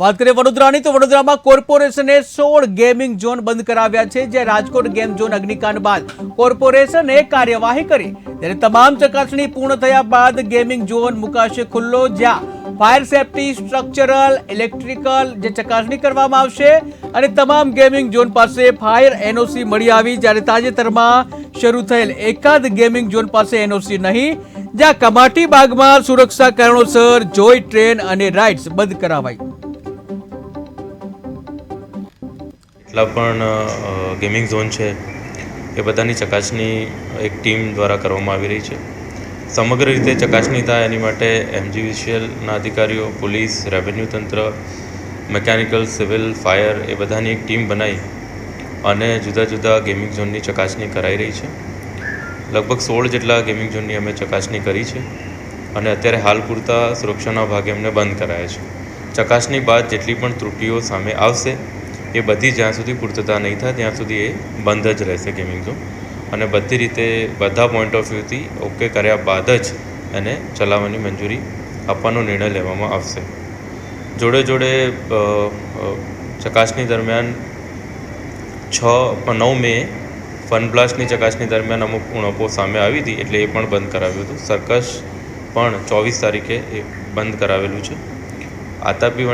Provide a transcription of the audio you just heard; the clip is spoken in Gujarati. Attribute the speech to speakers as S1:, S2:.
S1: વાત કરીએ વડોદરાની, તો વડોદરામાં કોર્પોરેશને સોળ ગેમિંગ ઝોન બંધ કરાવ્યા છે, જે રાજકોટ ગેમ ઝોન અગ્નિકાંડ બાદ કોર્પોરેશને કાર્યવાહી કરી. ત્યારે તમામ ચકાસણી પૂર્ણ થયા બાદ ગેમિંગ ઝોન મુકાશે ખુલ્લો, જ્યાં ફાયર સેફટી, સ્ટ્રક્ચરલ, ઇલેક્ટ્રિકલ જે ચકાસણી કરવામાં આવશે અને તમામ ગેમિંગ ઝોન પાસે ફાયર એનઓસી મળી આવી. જ્યારે તાજેતરમાં શરૂ થયેલ એકાદ ગેમિંગ ઝોન પાસે એનઓસી નહીં, જ્યાં કમાટી બાગમાં સુરક્ષા કારણોસર જોય, ટ્રેન અને રાઇડ્સ બંધ કરાવાઈ.
S2: જેટલા પણ ગેમિંગ ઝોન છે, એ બધાની ચકાસણી એક ટીમ દ્વારા કરવામાં આવી રહી છે. સમગ્ર રીતે ચકાસણી થાય એની માટે એમજીવીસીએલના અધિકારીઓ, પોલીસ રેવન્યુ તંત્ર મેકેનિકલ સિવિલ ફાયર એ બધાની એક ટીમ બનાવી અને જુદા જુદા ગેમિંગ ઝોનની ચકાસણી કરાઈ રહી છે. લગભગ સોળ જેટલા ગેમિંગ ઝોનની અમે ચકાસણી કરી છે અને અત્યારે હાલ પૂરતા સુરક્ષાના ભાગે અમને બંધ કરાયા છે. ચકાસણી બાદ જેટલી પણ ત્રુટીઓ સામે આવશે એ બધી જ્યાં સુધી પૂર્તતા નહીં થાય ત્યાં સુધી એ બંધ જ રહેશે ગેમિંગ ઝોન અને બધી રીતે બધા પોઈન્ટ ઓફ વ્યૂથી ઓકે કર્યા બાદ જ એને ચલાવવાની મંજૂરી આપવાનો નિર્ણય લેવામાં આવશે. જોડે જોડે ચકાસણી દરમિયાન છ, નવ મે ફન બ્લાસ્ટની ચકાસણી દરમિયાન અમુક ઉણપો સામે આવી હતી એટલે એ પણ બંધ કરાવ્યું હતું. સર્કસ પણ ચોવીસ તારીખે એ બંધ કરાવેલું છે. આતાપી